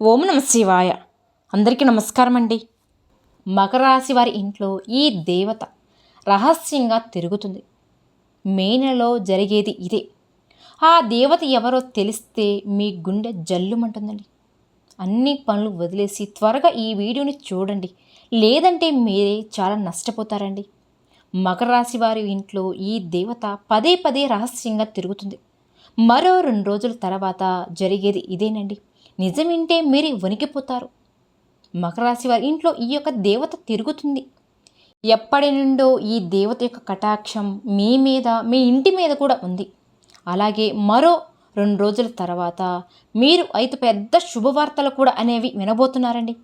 ఓం నమ శివాయ. అందరికీ నమస్కారం అండి మకర రాశి వారి ఇంట్లో ఈ దేవత రహస్యంగా తిరుగుతుంది. మే నెలలో జరిగేది ఇదే. ఆ దేవత ఎవరో తెలిస్తే మీ గుండె జల్లుమంటుందండి. అన్ని పనులు వదిలేసి త్వరగా ఈ వీడియోని చూడండి. లేదంటే మీరే చాలా నష్టపోతారండి. మకర రాశి వారి ఇంట్లో ఈ దేవత పదే పదే రహస్యంగా తిరుగుతుంది. మరో రెండు రోజుల తర్వాత జరిగేది ఇదేనండి. నిజమింటే మీరు వణికిపోతారు. మకర రాశి వారి ఇంట్లో ఈ యొక్క దేవత తిరుగుతుంది. ఎప్పటి నుండో ఈ దేవత యొక్క కటాక్షం మీ మీద మీ ఇంటి మీద కూడా ఉంది. అలాగే మరో రెండు రోజుల తర్వాత మీరు ఐదు పెద్ద శుభవార్తలు కూడా అనేవి వినబోతున్నారండి.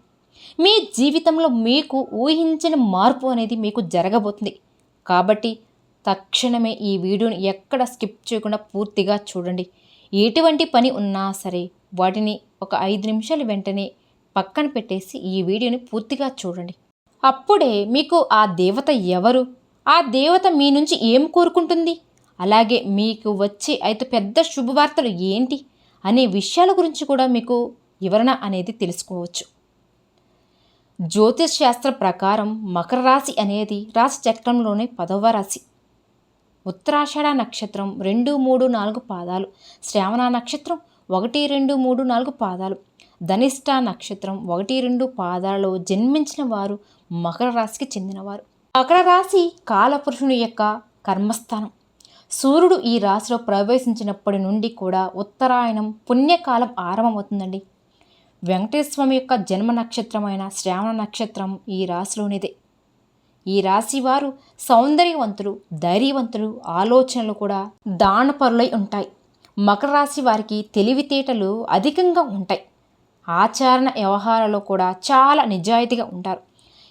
మీ జీవితంలో మీకు ఊహించిన మార్పు అనేది మీకు జరగబోతుంది. కాబట్టి తక్షణమే ఈ వీడియోని ఎక్కడ స్కిప్ చేయకుండా పూర్తిగా చూడండి. ఎటువంటి పని ఉన్నా సరే వాటిని ఒక ఐదు నిమిషాలు వెంటనే పక్కన పెట్టేసి ఈ వీడియోని పూర్తిగా చూడండి. అప్పుడే మీకు ఆ దేవత ఎవరు? ఆ దేవత మీ నుంచి ఏం కోరుకుంటుంది? అలాగే మీకు వచ్చే అయితే పెద్ద శుభవార్తలు ఏంటి? అనే విషయాల గురించి కూడా మీకు వివరణ అనేది తెలుసుకోవచ్చు. జ్యోతిష్ శాస్త్ర ప్రకారం మకర రాశి అనేది రాశి చక్రంలోనే పదవ రాశి. ఉత్తరాషాఢ నక్షత్రం రెండు మూడు నాలుగు పాదాలు. శ్రావణ నక్షత్రం ఒకటి రెండు మూడు నాలుగు పాదాలు. ధనిష్ట నక్షత్రం ఒకటి రెండు పాదాలలో జన్మించిన వారు మకర రాశికి చెందినవారు. మకర రాశి కాలపురుషుని యొక్క కర్మస్థానం. సూర్యుడు ఈ రాశిలో ప్రవేశించినప్పటి నుండి కూడా ఉత్తరాయణం పుణ్యకాలం ఆరంభమవుతుందండి. వెంకటేశ్వర స్వామి యొక్క జన్మ నక్షత్రమైన శ్రావణ నక్షత్రం ఈ రాశిలోనిదే. ఈ రాశి వారు సౌందర్యవంతులు ధైర్యవంతులు ఆలోచనలు కూడా దానపరులై ఉంటాయి. మకర రాశి వారికి తెలివితేటలు అధికంగా ఉంటాయి. ఆచరణ వ్యవహారాల్లో కూడా చాలా నిజాయితీగా ఉంటారు.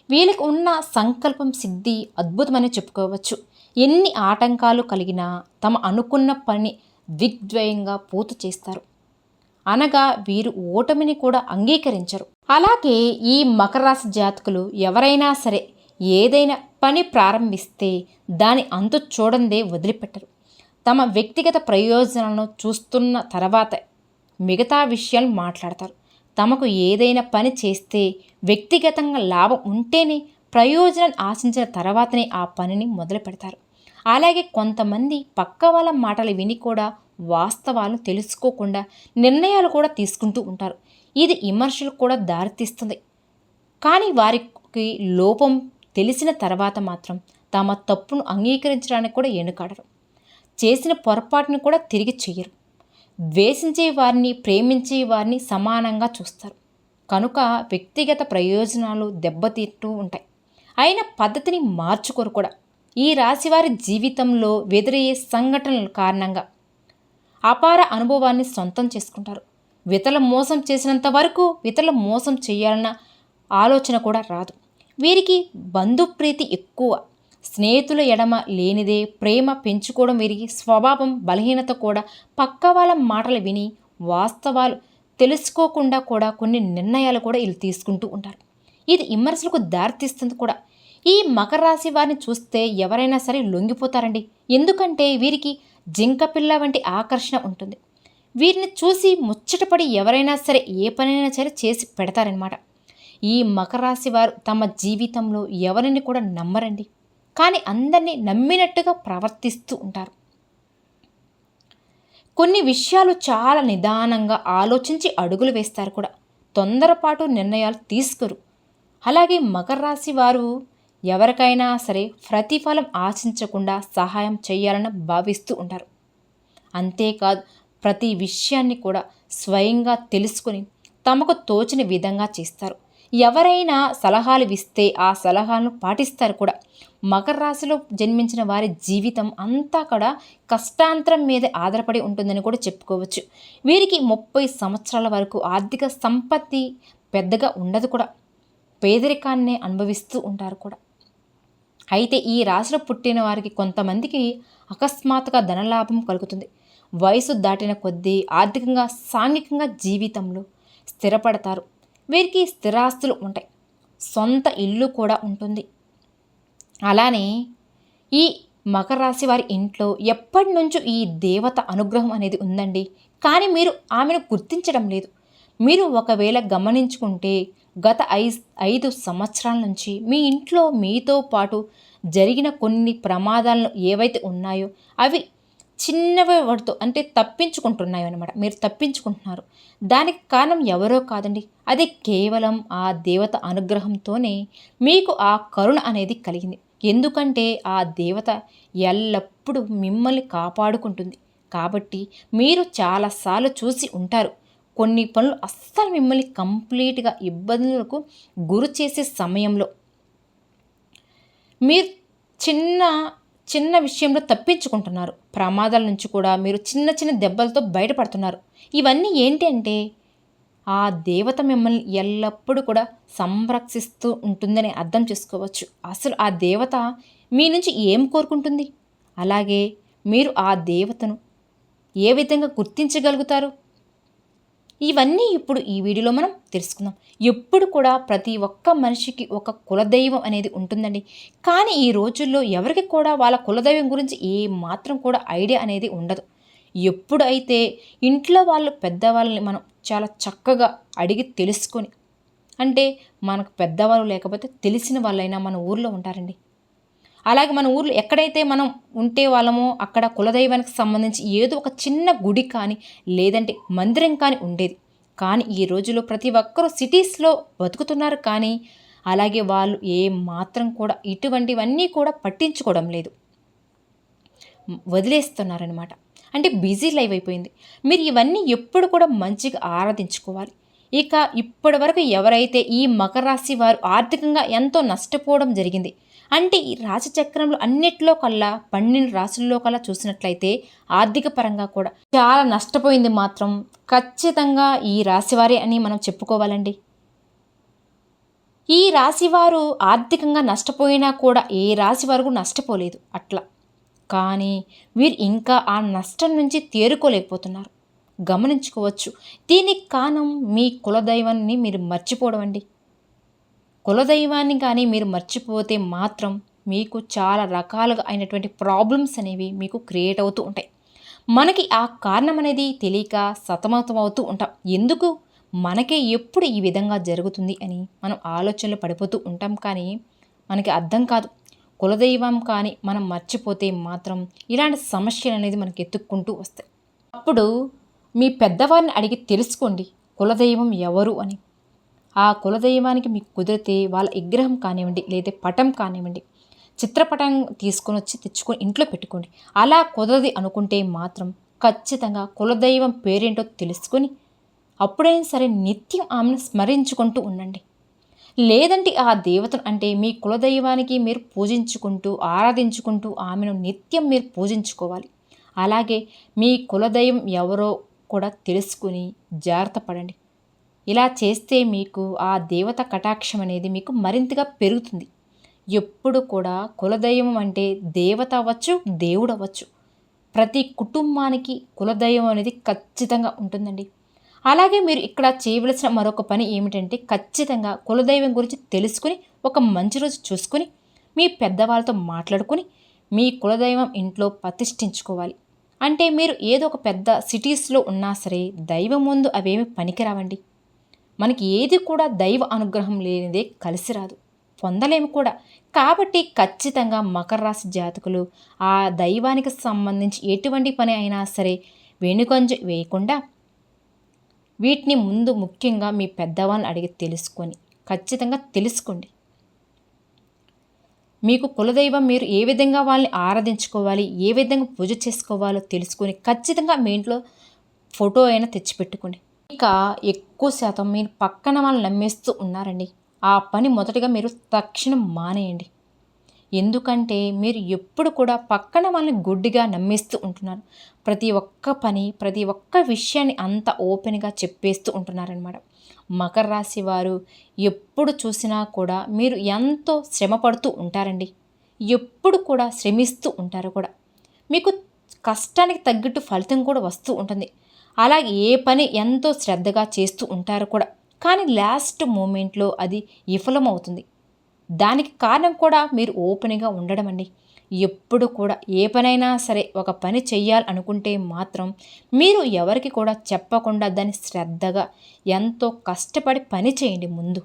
వీళ్ళకి ఉన్న సంకల్పం సిద్ధి అద్భుతమని చెప్పుకోవచ్చు. ఎన్ని ఆటంకాలు కలిగినా తమ అనుకున్న పని దిగ్ద్వయంగా పూర్తి చేస్తారు. అనగా వీరు ఓటమిని కూడా అంగీకరించరు. అలాగే ఈ మకర రాశి జాతకులు ఎవరైనా సరే ఏదైనా పని ప్రారంభిస్తే దాని అంతు చూడందే వదిలిపెట్టరు. తమ వ్యక్తిగత ప్రయోజనాలను చూస్తున్న తర్వాత మిగతా విషయాలు మాట్లాడతారు. తమకు ఏదైనా పని చేస్తే వ్యక్తిగతంగా లాభం ఉంటేనే ప్రయోజనం ఆశించిన తర్వాతనే ఆ పనిని మొదలు పెడతారు. అలాగే కొంతమంది పక్క వాళ్ళ మాటలు విని కూడా వాస్తవాలను తెలుసుకోకుండా నిర్ణయాలు కూడా తీసుకుంటూ ఉంటారు. ఇది విమర్శలకు కూడా దారితీస్తుంది. కానీ వారికి లోపం తెలిసిన తర్వాత మాత్రం తమ తప్పును అంగీకరించడానికి కూడా ఎన్నుకాడరు. చేసిన పొరపాటును కూడా తిరిగి చెయ్యరు. ద్వేషించే వారిని ప్రేమించే వారిని సమానంగా చూస్తారు. కనుక వ్యక్తిగత ప్రయోజనాలు దెబ్బతింటూ ఉంటాయి. అయిన పద్ధతిని మార్చుకోరు కూడా. ఈ రాశివారి జీవితంలో ఎదురయ్యే సంఘటనల కారణంగా అపార అనుభవాన్ని సొంతం చేసుకుంటారు. వితల మోసం చేసినంత వరకు వితల మోసం చేయాలన్న ఆలోచన కూడా రాదు. వీరికి బంధుప్రీతి ఎక్కువ. స్నేహితుల ఎడమ లేనిదే ప్రేమ పెంచుకోవడం విరిగి స్వభావం బలహీనత కూడా పక్క వాళ్ళ మాటలు విని వాస్తవాలు తెలుసుకోకుండా కూడా కొన్ని నిర్ణయాలు కూడా వీళ్ళు తీసుకుంటూ ఉంటారు. ఇది విమర్శలకు దారితీస్తుంది కూడా. ఈ మకర రాశి వారిని చూస్తే ఎవరైనా సరే లొంగిపోతారండి. ఎందుకంటే వీరికి జింక పిల్ల వంటి ఆకర్షణ ఉంటుంది. వీరిని చూసి ముచ్చటపడి ఎవరైనా సరే ఏ పనైనా సరే చేసి పెడతారనమాట ఈ మకర రాశి వారు తమ జీవితంలో ఎవరిని కూడా నమ్మరండి. కానీ అందరినీ నమ్మినట్టుగా ప్రవర్తిస్తూ ఉంటారు. కొన్ని విషయాలు చాలా నిదానంగా ఆలోచించి అడుగులు వేస్తారు కూడా. తొందరపాటు నిర్ణయాలు తీసుకోరు. అలాగే మకర రాశి వారు ఎవరికైనా సరే ప్రతిఫలం ఆశించకుండా సహాయం చేయాలని భావిస్తూ ఉంటారు. అంతేకాదు ప్రతి విషయాన్ని కూడా స్వయంగా తెలుసుకొని తమకు తోచిన విధంగా చేస్తారు. ఎవరైనా సలహాలు ఇస్తే ఆ సలహాలను పాటిస్తారు కూడా. మకర రాశిలో జన్మించిన వారి జీవితం అంతా కూడా కష్టాంతరం మీద ఆధారపడి ఉంటుందని కూడా చెప్పుకోవచ్చు. వీరికి ముప్పై సంవత్సరాల వరకు ఆర్థిక సంపత్తి పెద్దగా ఉండదు కూడా. పేదరికాన్నే అనుభవిస్తూ ఉంటారు కూడా. అయితే ఈ రాశిలో పుట్టిన వారికి కొంతమందికి అకస్మాత్తుగా ధనలాభం కలుగుతుంది. వయసు దాటిన కొద్దీ ఆర్థికంగా సాంఘికంగా జీవితంలో స్థిరపడతారు. వీరికి స్థిరాస్తులు ఉంటాయి. సొంత ఇల్లు కూడా ఉంటుంది. అలానే ఈ మకర రాశి వారి ఇంట్లో ఎప్పటి నుంచో ఈ దేవత అనుగ్రహం అనేది ఉందండి. కానీ మీరు ఆమెను గుర్తించడం లేదు. మీరు ఒకవేళ గమనించుకుంటే గత ఐ ఐదు సంవత్సరాల నుంచి మీ ఇంట్లో మీతో పాటు జరిగిన కొన్ని ప్రమాదాలను ఏవైతే ఉన్నాయో అవి చిన్నవి వాటితో అంటే తప్పించుకుంటున్నాయి అనమాట మీరు తప్పించుకుంటున్నారు. దానికి కారణం ఎవరో కాదండి. అది కేవలం ఆ దేవత అనుగ్రహంతోనే మీకు ఆ కరుణ అనేది కలిగింది. ఎందుకంటే ఆ దేవత ఎల్లప్పుడూ మిమ్మల్ని కాపాడుకుంటుంది. కాబట్టి మీరు చాలాసార్లు చూసి ఉంటారు. కొన్ని పనులు అస్సలు మిమ్మల్ని కంప్లీట్గా ఇబ్బందులకు గురి చేసే సమయంలో మీరు చిన్న చిన్న విషయంలో తప్పించుకుంటున్నారు. ప్రమాదాల నుంచి కూడా మీరు చిన్న చిన్న దెబ్బలతో బయటపడుతున్నారు. ఇవన్నీ ఏంటి అంటే ఆ దేవత మిమ్మల్ని ఎల్లప్పుడూ కూడా సంరక్షిస్తూ ఉంటుందని అర్థం చేసుకోవచ్చు. అసలు ఆ దేవత మీ నుంచి ఏం కోరుకుంటుంది? అలాగే మీరు ఆ దేవతను ఏ విధంగా గుర్తించగలుగుతారు? ఇవన్నీ ఇప్పుడు ఈ వీడియోలో మనం తెలుసుకుందాం. ఎప్పుడు కూడా ప్రతి ఒక్క మనిషికి ఒక కులదైవం అనేది ఉంటుందండి. కానీ ఈ రోజుల్లో ఎవరికి కూడా వాళ్ళ కులదైవం గురించి ఏ మాత్రం కూడా ఐడియా అనేది ఉండదు. ఎప్పుడైతే ఇంట్లో వాళ్ళు పెద్దవాళ్ళని మనం చాలా చక్కగా అడిగి తెలుసుకొని అంటే మనకు పెద్దవాళ్ళు లేకపోతే తెలిసిన వాళ్ళైనా మన ఊర్లో ఉంటారండి. అలాగే మన ఊర్లో ఎక్కడైతే మనం ఉంటే వాళ్ళమో అక్కడ కులదైవానికి సంబంధించి ఏదో ఒక చిన్న గుడి కానీ లేదంటే మందిరం కానీ ఉండేది. కానీ ఈ రోజులో ప్రతి ఒక్కరూ సిటీస్లో బతుకుతున్నారు కానీ అలాగే వాళ్ళు ఏ మాత్రం కూడా ఇటువంటివన్నీ కూడా పట్టించుకోవడం లేదు. వదిలేస్తున్నారనమాట అంటే బిజీ లైవ్ అయిపోయింది. మీరు ఇవన్నీ ఎప్పుడు కూడా మంచిగా ఆరాధించుకోవాలి. ఇక ఇప్పటి వరకు ఎవరైతే ఈ మకర రాశి వారు ఆర్థికంగా ఎంతో నష్టపోవడం జరిగింది. అంటే ఈ రాశిచక్రంలో అన్నిట్లో కల్లా పన్నెండు రాశుల్లో కల్లా చూసినట్లయితే ఆర్థిక పరంగా కూడా చాలా నష్టపోయింది మాత్రం ఖచ్చితంగా ఈ రాశివారే అని మనం చెప్పుకోవాలండి. ఈ రాశివారు ఆర్థికంగా నష్టపోయినా కూడా ఏ రాశి వరకు నష్టపోలేదు అట్లా. కానీ వీరు ఇంకా ఆ నష్టం నుంచి తేరుకోలేకపోతున్నారు. గమనించుకోవచ్చు. దీనికి కారణం మీ కులదైవాన్ని మీరు మర్చిపోవడం అండి. కులదైవాన్ని కానీ మీరు మర్చిపోతే మాత్రం మీకు చాలా రకాలుగా అయినటువంటి ప్రాబ్లమ్స్ అనేవి మీకు క్రియేట్ అవుతూ ఉంటాయి. మనకి ఆ కారణం అనేది తెలియక సతమతం అవుతూ ఉంటాం. ఎందుకు? మనకే ఎప్పుడు ఈ విధంగా జరుగుతుంది అని మనం ఆలోచనలు పడిపోతూ ఉంటాం కానీ మనకి అర్థం కాదు. కులదైవం కానీ మనం మర్చిపోతే మాత్రం ఇలాంటి సమస్యలు అనేది మనకి ఎత్తుక్కుంటూ వస్తాయి. అప్పుడు మీ పెద్దవారిని అడిగి తెలుసుకోండి కులదైవం ఎవరు అని. ఆ కులదైవానికి మీకు కుదిరితే వాళ్ళ విగ్రహం కానివ్వండి లేదా పటం కానివ్వండి చిత్రపటం తీసుకొని వచ్చి తెచ్చుకొని ఇంట్లో పెట్టుకోండి. అలా కుదరది అనుకుంటే మాత్రం ఖచ్చితంగా కులదైవం పేరేంటో తెలుసుకొని అప్పుడైనా సరే నిత్యం ఆమెను స్మరించుకుంటూ ఉండండి. లేదంటే ఆ దేవతను అంటే మీ కులదైవానికి మీరు పూజించుకుంటూ ఆరాధించుకుంటూ ఆమెను నిత్యం మీరు పూజించుకోవాలి. అలాగే మీ కులదైవం ఎవరో కూడా తెలుసుకుని జాగ్రత్త పడండి. ఇలా చేస్తే మీకు ఆ దేవత కటాక్షం అనేది మీకు మరింతగా పెరుగుతుంది. ఎప్పుడు కూడా కులదైవం అంటే దేవత అవ్వచ్చు దేవుడు అవ్వచ్చు. ప్రతి కుటుంబానికి కులదైవం అనేది ఖచ్చితంగా ఉంటుందండి. అలాగే మీరు ఇక్కడ చేయవలసిన మరొక పని ఏమిటంటే ఖచ్చితంగా కులదైవం గురించి తెలుసుకుని ఒక మంచి రోజు చూసుకుని మీ పెద్దవాళ్ళతో మాట్లాడుకుని మీ కులదైవం ఇంట్లో ప్రతిష్ఠించుకోవాలి అంటే మీరు ఏదో ఒక పెద్ద సిటీస్లో ఉన్నా సరే దైవం ముందు అవేమి పనికిరావండి. మనకి ఏది కూడా దైవ అనుగ్రహం లేనిదే కలిసి రాదు. పొందలేము కూడా. కాబట్టి ఖచ్చితంగా మకర రాశి జాతకులు ఆ దైవానికి సంబంధించి ఎటువంటి పని అయినా సరే వెనుకొంజ వేయకుండా వీటిని ముందు ముఖ్యంగా మీ పెద్దవాళ్ళని అడిగి తెలుసుకొని ఖచ్చితంగా తెలుసుకోండి. మీకు కులదైవం మీరు ఏ విధంగా వాళ్ళని ఆరాధించుకోవాలి ఏ విధంగా పూజ చేసుకోవాలో తెలుసుకొని ఖచ్చితంగా మీ ఇంట్లో ఫోటో అయినా తెచ్చిపెట్టుకోండి. ఇక ఎక్కువ శాతం మీరు పక్కన వాళ్ళని నమ్మేస్తూ ఉన్నారండి. ఆ పని మొదటగా మీరు తక్షణం మానేయండి. ఎందుకంటే మీరు ఎప్పుడు కూడా పక్కన వాళ్ళని గుడ్డిగా నమ్మేస్తూ ఉంటున్నారు. ప్రతి ఒక్క పని ప్రతి ఒక్క విషయాన్ని అంత ఓపెన్గా చెప్పేస్తూ ఉంటున్నారనమాట మకర రాశి వారు ఎప్పుడు చూసినా కూడా మీరు ఎంతో శ్రమ పడుతూ ఉంటారండి. ఎప్పుడు కూడా శ్రమిస్తూ ఉంటారు కూడా. మీకు కష్టానికి తగ్గట్టు ఫలితం కూడా వస్తూ ఉంటుంది. అలాగే ఏ పని ఎంతో శ్రద్ధగా చేస్తూ ఉంటారు కూడా. కానీ లాస్ట్ మూమెంట్లో అది విఫలమవుతుంది. దానికి కారణం కూడా మీరు ఓపెన్గా ఉండడం అండి. ఎప్పుడు కూడా ఏ పనైనా సరే ఒక పని చెయ్యాలనుకుంటే మాత్రం మీరు ఎవరికి కూడా చెప్పకుండా దాన్ని శ్రద్ధగా ఎంతో కష్టపడి పని చేయండి ముందు.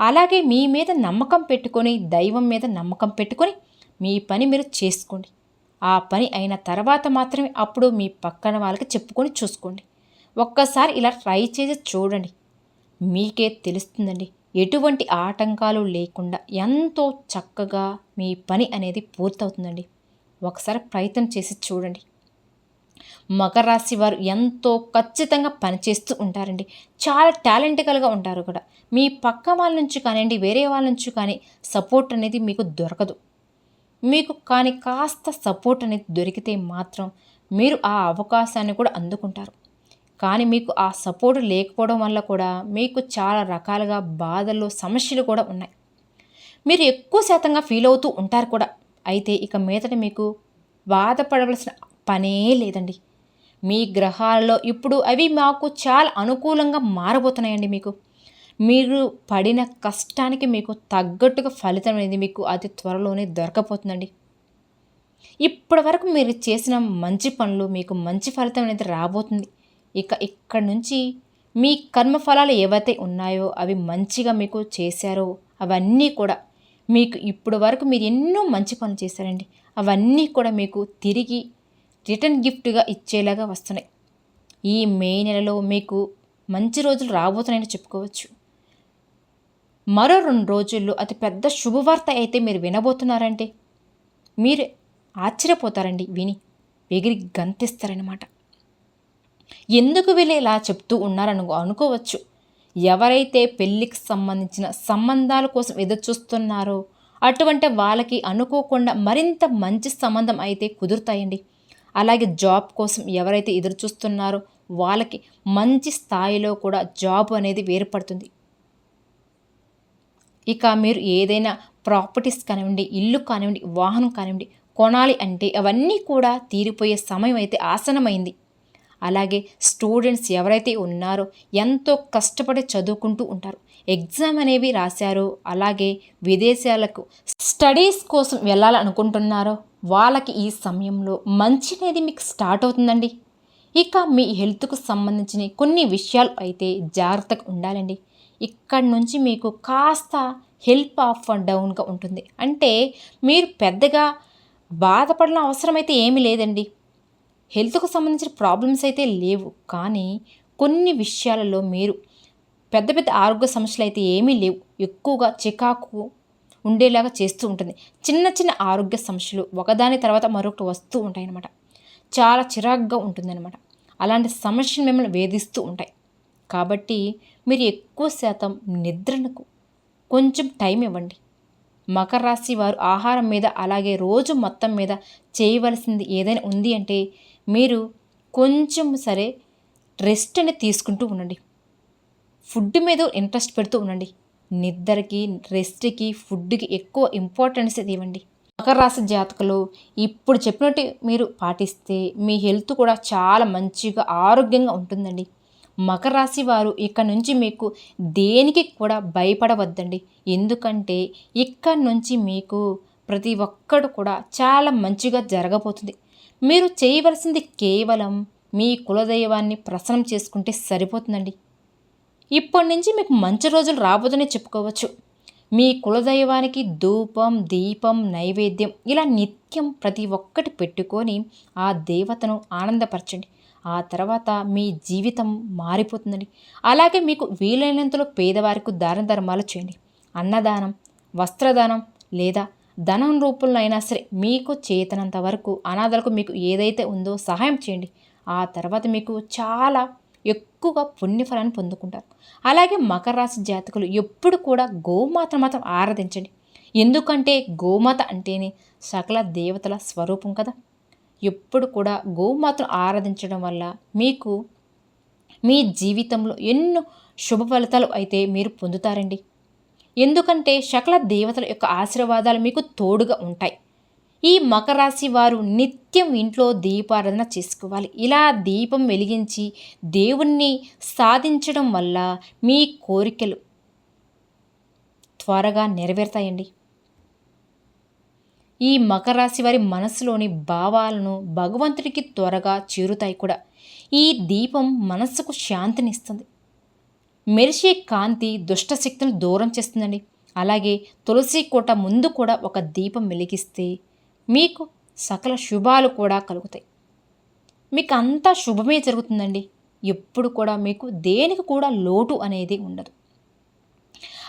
అలాగే మీ మీద నమ్మకం పెట్టుకొని దైవం మీద నమ్మకం పెట్టుకొని మీ పని మీరు చేసుకోండి. ఆ పని అయిన తర్వాత మాత్రమే అప్పుడు మీ పక్కన వాళ్ళకి చెప్పుకొని చూసుకోండి. ఒక్కసారి ఇలా ట్రై చేసి చూడండి. మీకే తెలుస్తుందండి. ఎటువంటి ఆటంకాలు లేకుండా ఎంతో చక్కగా మీ పని అనేది పూర్తవుతుందండి. ఒకసారి ప్రయత్నం చేసి చూడండి. మకర రాశి వారు ఎంతో ఖచ్చితంగా పనిచేస్తూ ఉంటారండి. చాలా టాలెంటికల్గా ఉంటారు కూడా. మీ పక్క వాళ్ళ నుంచి కానివ్వండి వేరే వాళ్ళ నుంచి కానీ సపోర్ట్ అనేది మీకు దొరకదు. మీకు కానీ కాస్త సపోర్ట్ అనేది దొరికితే మాత్రం మీరు ఆ అవకాశాన్ని కూడా అందుకుంటారు. కానీ మీకు ఆ సపోర్ట్ లేకపోవడం వల్ల కూడా మీకు చాలా రకాలుగా బాధలు సమస్యలు కూడా ఉన్నాయి. మీరు ఎక్కువ శాతంగా ఫీల్ అవుతూ ఉంటారు కూడా. అయితే ఇక మీదట మీకు బాధపడవలసిన పనే లేదండి. మీ గ్రహాలలో ఇప్పుడు అవి మాకు చాలా అనుకూలంగా మారబోతున్నాయండి మీకు. మీరు పడిన కష్టానికి మీకు తగ్గట్టుగా ఫలితం అనేది మీకు అతి త్వరలోనే దొరకపోతుందండి. ఇప్పటి వరకు మీరు చేసిన మంచి పనులు మీకు మంచి ఫలితం అనేది రాబోతుంది. ఇక ఇక్కడ నుంచి మీ కర్మఫలాలు ఏవైతే ఉన్నాయో అవి మంచిగా మీకు చేశారో అవన్నీ కూడా మీకు ఇప్పుడు వరకు మీరు ఎన్నో మంచి పనులు చేశారండి. అవన్నీ కూడా మీకు తిరిగి రిటర్న్ గిఫ్ట్గా ఇచ్చేలాగా వస్తున్నాయి. ఈ మే నెలలో మీకు మంచి రోజులు రాబోతున్నాయని చెప్పుకోవచ్చు. మరో రెండు రోజుల్లో అతి పెద్ద శుభవార్త అయితే మీరు వినబోతున్నారంటే మీరు ఆశ్చర్యపోతారండి విని ఎగిరి గంతిస్తారనమాట ఎందుకు వీళ్ళు ఇలా చెప్తూ ఉన్నారను అనుకోవచ్చు. ఎవరైతే పెళ్ళికి సంబంధించిన సంబంధాల కోసం ఎదురు చూస్తున్నారో అటువంటి వాళ్ళకి అనుకోకుండా మరింత మంచి సంబంధం అయితే కుదురుతాయండి. అలాగే జాబ్ కోసం ఎవరైతే ఎదురు చూస్తున్నారో వాళ్ళకి మంచి స్థాయిలో కూడా జాబ్ అనేది వేరుపడుతుంది ఇక మీరు ఏదైనా ప్రాపర్టీస్ కానివ్వండి ఇల్లు కానివ్వండి వాహనం కానివ్వండి కొనాలి అంటే అవన్నీ కూడా తీరిపోయే సమయం అయితే ఆసనమైంది. అలాగే స్టూడెంట్స్ ఎవరైతే ఉన్నారో ఎంతో కష్టపడి చదువుకుంటూ ఉంటారు. ఎగ్జామ్ అనేవి రాశారో అలాగే విదేశాలకు స్టడీస్ కోసం వెళ్ళాలనుకుంటున్నారో వాళ్ళకి ఈ సమయంలో మంచి అనేది మీకు స్టార్ట్ అవుతుందండి. ఇక మీ హెల్త్కు సంబంధించిన కొన్ని విషయాలు అయితే జాగ్రత్తగా ఉండాలండి. ఇక్కడి నుంచి మీకు కాస్త హెల్ప్ ఆఫ్ అండ్ డౌన్గా ఉంటుంది. అంటే మీరు పెద్దగా బాధపడిన అవసరం అయితే ఏమీ లేదండి. హెల్త్కు సంబంధించిన ప్రాబ్లమ్స్ అయితే లేవు. కానీ కొన్ని విషయాలలో మీరు పెద్ద పెద్ద ఆరోగ్య సమస్యలు అయితే ఏమీ లేవు. ఎక్కువగా చికాకు ఉండేలాగా చేస్తూ ఉంటుంది. చిన్న చిన్న ఆరోగ్య సమస్యలు ఒకదాని తర్వాత మరొకటి వస్తూ ఉంటాయి అన్నమాట చాలా చిరాగ్గా ఉంటుందన్నమాట. అలాంటి సమస్యలు మిమ్మల్ని వేధిస్తూ ఉంటాయి. కాబట్టి మీరు ఎక్కువ శాతం నిద్రనకు కొంచెం టైం ఇవ్వండి. మకర రాశి వారు ఆహారం మీద అలాగే రోజు మొత్తం మీద చేయవలసింది ఏదైనా ఉంది అంటే మీరు కొంచెం సరే రెస్ట్ అనేది తీసుకుంటూ ఉండండి. ఫుడ్ మీద ఇంట్రెస్ట్ పెడుతూ ఉండండి. నిద్రకి రెస్ట్కి ఫుడ్కి ఎక్కువ ఇంపార్టెన్స్ ఇవ్వండి. మకర రాశి జాతకులు ఇప్పుడు చెప్పినట్టు మీరు పాటిస్తే మీ హెల్త్ కూడా చాలా మంచిగా ఆరోగ్యంగా ఉంటుందండి. మకర రాశి వారు ఇక్కడ నుంచి మీకు దేనికి కూడా భయపడవద్దండి. ఎందుకంటే ఇక్కడ నుంచి మీకు ప్రతి ఒక్కడు కూడా చాలా మంచిగా జరగబోతుంది. మీరు చేయవలసింది కేవలం మీ కులదైవాన్ని ప్రసన్నం చేసుకుంటే సరిపోతుందండి. ఇప్పటి నుంచి మీకు మంచి రోజులు రాబోదనే చెప్పుకోవచ్చు. మీ కులదైవానికి ధూపం దీపం నైవేద్యం ఇలా నిత్యం ప్రతి ఒక్కటి పెట్టుకొని ఆ దేవతను ఆనందపరచండి. ఆ తర్వాత మీ జీవితం మారిపోతుందండి. అలాగే మీకు వీలైనంతలో పేదవారికి దాన ధర్మాలు చేయండి. అన్నదానం వస్త్రదానం లేదా ధనం రూపంలో అయినా సరే మీకు చేతనంత వరకు అనాథలకు మీకు ఏదైతే ఉందో సహాయం చేయండి. ఆ తర్వాత మీకు చాలా ఎక్కువగా పుణ్యఫలాన్ని పొందుకుంటారు. అలాగే మకర రాశి జాతకులు ఎప్పుడు కూడా గోమాత మాత్రం ఆరాధించండి. ఎందుకంటే గోమాత అంటేనే సకల దేవతల స్వరూపం కదా. ఎప్పుడు కూడా గోమాతను ఆరాధించడం వల్ల మీకు మీ జీవితంలో ఎన్నో శుభ ఫలితాలు అయితే మీరు పొందుతారండి. ఎందుకంటే సకల దేవతల యొక్క ఆశీర్వాదాలు మీకు తోడుగా ఉంటాయి. ఈ మకర రాశి వారు నిత్యం ఇంట్లో దీపారాధన చేసుకోవాలి. ఇలా దీపం వెలిగించి దేవుణ్ణి సాధించడం వల్ల మీ కోరికలు త్వరగా నెరవేరుతాయండి. ఈ మకర రాశి వారి మనసులోని భావాలను భగవంతుడికి త్వరగా చేరుతాయి కూడా. ఈ దీపం మనస్సుకు శాంతినిస్తుంది. మెరిసే కాంతి దుష్టశక్తులను దూరం చేస్తుందండి. అలాగే తులసి కోట ముందు కూడా ఒక దీపం వెలిగిస్తే మీకు సకల శుభాలు కూడా కలుగుతాయి. మీకు అంతా శుభమే జరుగుతుందండి. ఎప్పుడు కూడా మీకు దేనికి కూడా లోటు అనేది ఉండదు.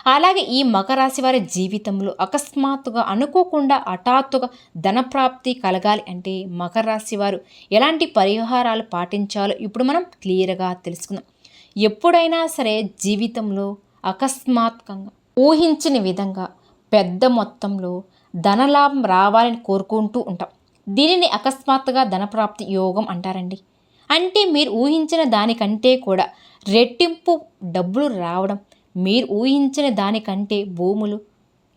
అలాగే ఈ మకరాశి వారి జీవితంలో అకస్మాత్తుగా అనుకోకుండా హఠాత్తుగా ధనప్రాప్తి కలగాలి అంటే మకర రాశి వారు ఎలాంటి పరిహారాలు పాటించాలో ఇప్పుడు మనం క్లియర్గా తెలుసుకుందాం. ఎప్పుడైనా సరే జీవితంలో అకస్మాత్కంగా ఊహించని విధంగా పెద్ద మొత్తంలో ధనలాభం రావాలని కోరుకుంటూ ఉంటాం. దీనిని అకస్మాత్తుగా ధనప్రాప్తి యోగం అంటారండి. అంటే మీరు ఊహించిన దానికంటే కూడా రెట్టింపు డబ్బులు రావడం మీరు ఊహించిన దానికంటే భూములు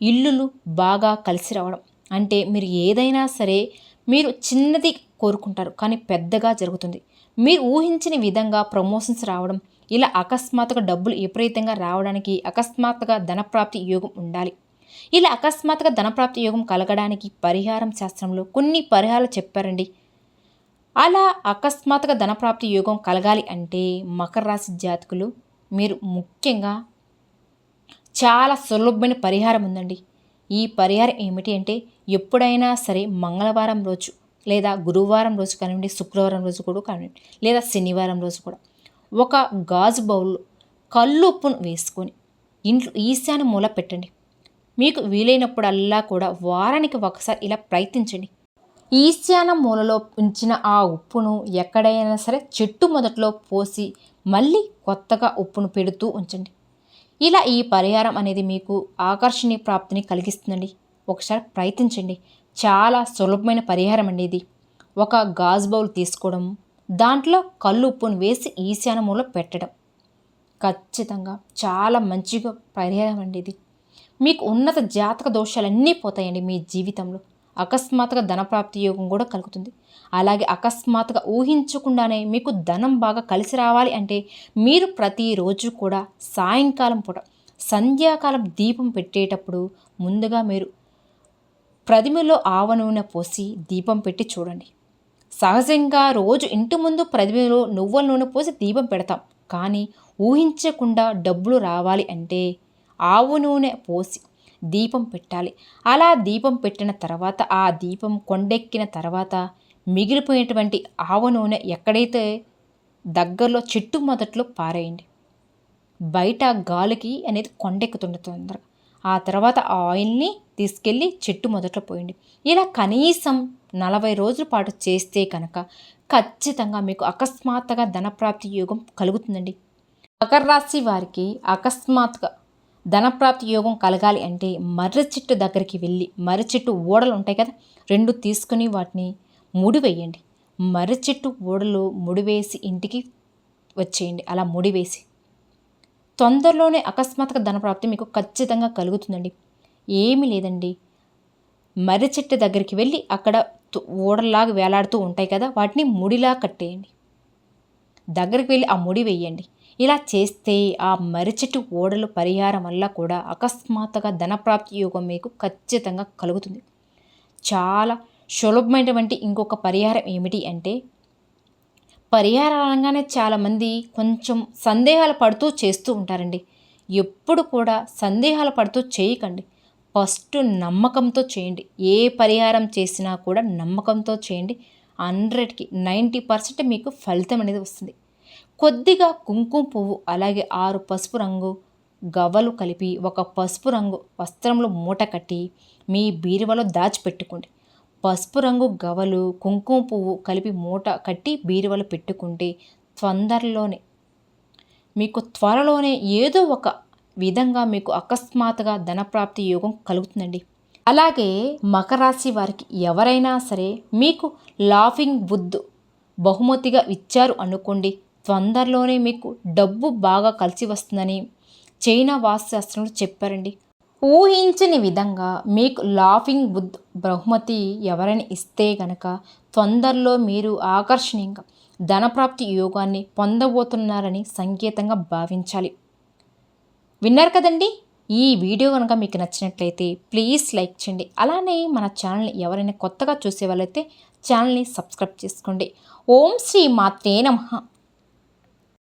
ఇల్లులు బాగా కలిసి రావడం. అంటే మీరు ఏదైనా సరే మీరు చిన్నది కోరుకుంటారు కానీ పెద్దగా జరుగుతుంది. మీరు ఊహించిన విధంగా ప్రమోషన్స్ రావడం ఇలా అకస్మాత్తుగా డబ్బులు విపరీతంగా రావడానికి అకస్మాత్తుగా ధనప్రాప్తి యోగం ఉండాలి. ఇలా అకస్మాత్తుగా ధనప్రాప్తి యోగం కలగడానికి పరిహారం శాస్త్రంలో కొన్ని పరిహారాలు చెప్పారండి. అలా అకస్మాత్తుగా ధనప్రాప్తి యోగం కలగాలి అంటే మకర రాశి జాతకులు మీరు ముఖ్యంగా చాలా సులభమైన పరిహారం ఉందండి. ఈ పరిహారం ఏమిటి అంటే ఎప్పుడైనా సరే మంగళవారం రోజు లేదా గురువారం రోజు కానివ్వండి శుక్రవారం రోజు కూడా కానివ్వండి లేదా శనివారం రోజు కూడా ఒక గాజు బౌల్లో కల్లుప్పును వేసుకొని ఇంట్లో ఈశాన్య మూల పెట్టండి. మీకు వీలైనప్పుడల్లా కూడా వారానికి ఒకసారి ఇలా ప్రయత్నించండి. ఈశాన్య మూలలో ఉంచిన ఆ ఉప్పును ఎక్కడైనా సరే చెట్టు మొదట్లో పోసి మళ్ళీ కొత్తగా ఉప్పును పెడుతూ ఉంచండి. ఇలా ఈ పరిహారం అనేది మీకు ఆకర్షణీయ ప్రాప్తిని కలిగిస్తుందండి. ఒకసారి ప్రయత్నించండి. చాలా సులభమైన పరిహారం అండి ఇది. ఒక గాజు బౌల్ తీసుకోవడం దాంట్లో కళ్ళు ఉప్పును వేసి ఈశాన్యములో పెట్టడం. ఖచ్చితంగా చాలా మంచిగా పరిహారం అండి ఇది. మీకు ఉన్నత జాతక దోషాలన్నీ పోతాయండి మీ జీవితంలో. అకస్మాత్తుగా ధనప్రాప్తి యోగం కూడా కలుగుతుంది. అలాగే అకస్మాత్తుగా ఊహించకుండానే మీకు ధనం బాగా కలిసి రావాలి అంటే మీరు ప్రతిరోజు కూడా సాయంకాలం పూట సంధ్యాకాలం దీపం పెట్టేటప్పుడు ముందుగా మీరు ప్రతిమలో ఆవ నూనె పోసి దీపం పెట్టి చూడండి. సహజంగా రోజు ఇంటి ముందు ప్రతిమలో నువ్వుల నూనె పోసి దీపం పెడతాం. కానీ ఊహించకుండా డబ్బులు రావాలి అంటే ఆవు నూనె పోసి దీపం పెట్టాలి. అలా దీపం పెట్టిన తర్వాత ఆ దీపం కొండెక్కిన తర్వాత మిగిలిపోయినటువంటి ఆవ నూనె ఎక్కడైతే దగ్గరలో చెట్టు మొదట్లో పారేయండి. బయట గాలికి అనేది కొండెక్కుతుండే తొందరగా. ఆ తర్వాత ఆ ఆయిల్ని తీసుకెళ్ళి చెట్టు మొదట్లో పోయండి. ఇలా కనీసం నలభై రోజుల పాటు చేస్తే కనుక ఖచ్చితంగా మీకు అకస్మాత్తుగా ధనప్రాప్తి యోగం కలుగుతుందండి. మకర రాశి వారికి అకస్మాత్తుగా ధనప్రాప్తి యోగం కలగాలి అంటే మర్రి చెట్టు దగ్గరికి వెళ్ళి మర్రి చెట్టు ఓడలు ఉంటాయి కదా రెండు తీసుకుని వాటిని ముడివేయండి. మర్రి చెట్టు ఓడలు ముడివేసి ఇంటికి వచ్చేయండి. అలా ముడివేసి. తొందరలోనే అకస్మాత్తుగా ధనప్రాప్తి మీకు ఖచ్చితంగా కలుగుతుందండి. ఏమీ లేదండి. మర్రి చెట్టు దగ్గరికి వెళ్ళి అక్కడ ఓడల్లాగా వేలాడుతూ ఉంటాయి కదా వాటిని ముడిలా కట్టేయండి. దగ్గరికి వెళ్ళి ఆ ముడి వేయండి. ఇలా చేస్తే ఆ మరిచెట్టు ఓడలు పరిహారం వల్ల కూడా అకస్మాత్తుగా ధనప్రాప్తి యోగం మీకు ఖచ్చితంగా కలుగుతుంది. చాలా సులభమైనటువంటి ఇంకొక పరిహారం ఏమిటి అంటే పరిహారంగానే చాలామంది కొంచెం సందేహాలు పడుతూ చేస్తూ ఉంటారండి. ఎప్పుడు కూడా సందేహాలు పడుతూ చేయకండి. ఫస్ట్ నమ్మకంతో చేయండి. ఏ పరిహారం చేసినా కూడా నమ్మకంతో చేయండి. హండ్రెడ్కి నైంటీ పర్సెంట్ మీకు ఫలితం అనేది వస్తుంది. కొద్దిగా కుంకుమ పువ్వు అలాగే ఆరు పసుపు రంగు గవ్వలు కలిపి ఒక పసుపు రంగు వస్త్రంలో మూట కట్టి మీ బీరువలో దాచిపెట్టుకోండి. పసుపు రంగు గవలు కుంకుమ పువ్వు కలిపి మూట కట్టి బీరువలో పెట్టుకుంటే తొందరలోనే మీకు త్వరలోనే ఏదో ఒక విధంగా మీకు అకస్మాత్తుగా ధనప్రాప్తి యోగం కలుగుతుందండి. అలాగే మకరాశి వారికి ఎవరైనా సరే మీకు లాఫింగ్ బుద్ధు బహుమతిగా ఇచ్చారు అనుకోండి తొందరలోనే మీకు డబ్బు బాగా కలిసి వస్తుందని చైనా వాస్తుశాస్త్రంలో చెప్పారండి. ఊహించని విధంగా మీకు లాఫింగ్ బుద్ధ్ బహుమతి ఎవరైనా ఇస్తే గనక తొందరలో మీరు ఆకర్షణీయంగా ధనప్రాప్తి యోగాన్ని పొందబోతున్నారని సంకేతంగా భావించాలి. విన్నారు కదండి? ఈ వీడియో కనుక మీకు నచ్చినట్లయితే ప్లీజ్ లైక్ చేయండి. అలానే మన ఛానల్ని ఎవరైనా కొత్తగా చూసే వాళ్ళైతే ఛానల్ని సబ్స్క్రైబ్ చేసుకోండి. ఓం శ్రీ మాత్రే నమః.